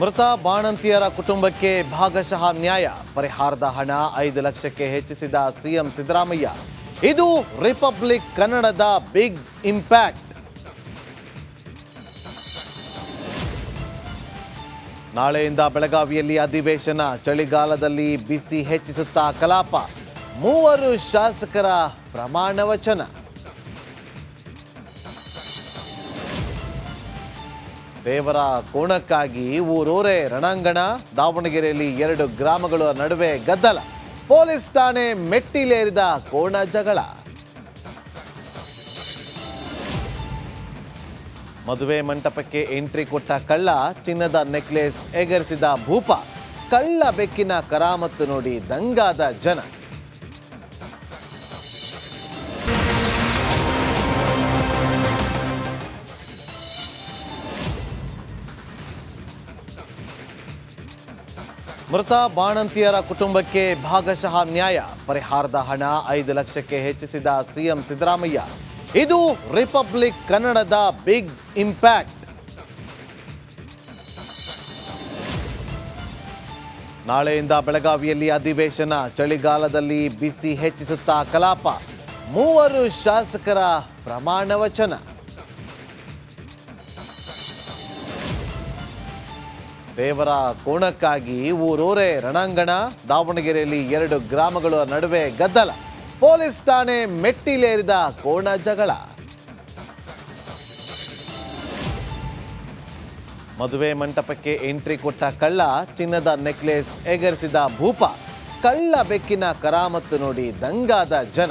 ಮೃತ ಬಾಣಂತಿಯರ ಕುಟುಂಬಕ್ಕೆ ಭಾಗಶಃ ನ್ಯಾಯ. ಪರಿಹಾರದ ಹಣ ಐದು ಲಕ್ಷಕ್ಕೆ ಹೆಚ್ಚಿಸಿದ ಸಿಎಂ ಸಿದ್ದರಾಮಯ್ಯ. ಇದು ರಿಪಬ್ಲಿಕ್ ಕನ್ನಡದ ಬಿಗ್ ಇಂಪ್ಯಾಕ್ಟ್. ನಾಳೆಯಿಂದ ಬೆಳಗಾವಿಯಲ್ಲಿ ಅಧಿವೇಶನ. ಚಳಿಗಾಲದಲ್ಲಿ ಬಿಸಿ ಹೆಚ್ಚಿಸುತ್ತಾ ಕಲಾಪ. ಮೂವರು ಶಾಸಕರ ಪ್ರಮಾಣ ವಚನ ದೇವರ ಕೋಣಕ್ಕಾಗಿ ಊರೂರೇ ರಣಾಂಗಣ, ದಾವಣಗೆರೆಯಲ್ಲಿ ಎರಡು ಗ್ರಾಮಗಳ ನಡುವೆ ಗದ್ದಲ. ಪೊಲೀಸ್ ಠಾಣೆ ಮೆಟ್ಟಿಲೇರಿದ ಕೋಣ ಜಗಳ. ಮದುವೆ ಮಂಟಪಕ್ಕೆ ಎಂಟ್ರಿ ಕೊಟ್ಟ ಕಳ್ಳ ಚಿನ್ನದ ನೆಕ್ಲೆಸ್ ಎಗರಿಸಿದ ಭೂಪ. ಕಳ್ಳ ಬೆಕ್ಕಿನ ಕರಾಮತ್ತು ನೋಡಿ ದಂಗಾದ ಜನ. ಮೃತ ಬಾಣಂತಿಯರ ಕುಟುಂಬಕ್ಕೆ ಭಾಗಶಃ ನ್ಯಾಯ. ಪರಿಹಾರದ ಹಣ ಐದು ಲಕ್ಷಕ್ಕೆ ಹೆಚ್ಚಿಸಿದ ಸಿಎಂ ಸಿದ್ದರಾಮಯ್ಯ. ಇದು ರಿಪಬ್ಲಿಕ್ ಕನ್ನಡದ ಬಿಗ್ ಇಂಪ್ಯಾಕ್ಟ್. ನಾಳೆಯಿಂದ ಬೆಳಗಾವಿಯಲ್ಲಿ ಅಧಿವೇಶನ. ಚಳಿಗಾಲದಲ್ಲಿ ಬಿಸಿ ಹೆಚ್ಚಿಸುತ್ತಾ ಕಲಾಪ. ಮೂವರು ಶಾಸಕರ ಪ್ರಮಾಣ ವಚನ ದೇವರ ಕೋಣಕ್ಕಾಗಿ ಊರೂರೇ ರಣಾಂಗಣ, ದಾವಣಗೆರೆಯಲ್ಲಿ ಎರಡು ಗ್ರಾಮಗಳ ನಡುವೆ ಗದ್ದಲ. ಪೊಲೀಸ್ ಠಾಣೆ ಮೆಟ್ಟಿಲೇರಿದ ಕೋಣ ಜಗಳ. ಮದುವೆ ಮಂಟಪಕ್ಕೆ ಎಂಟ್ರಿ ಕೊಟ್ಟ ಕಳ್ಳ ಚಿನ್ನದ ನೆಕ್ಲೇಸ್ ಎಗರಿಸಿದ ಭೂಪ. ಕಳ್ಳ ಬೆಕ್ಕಿನ ಕರಾಮತ್ತು ನೋಡಿ ದಂಗಾದ ಜನ.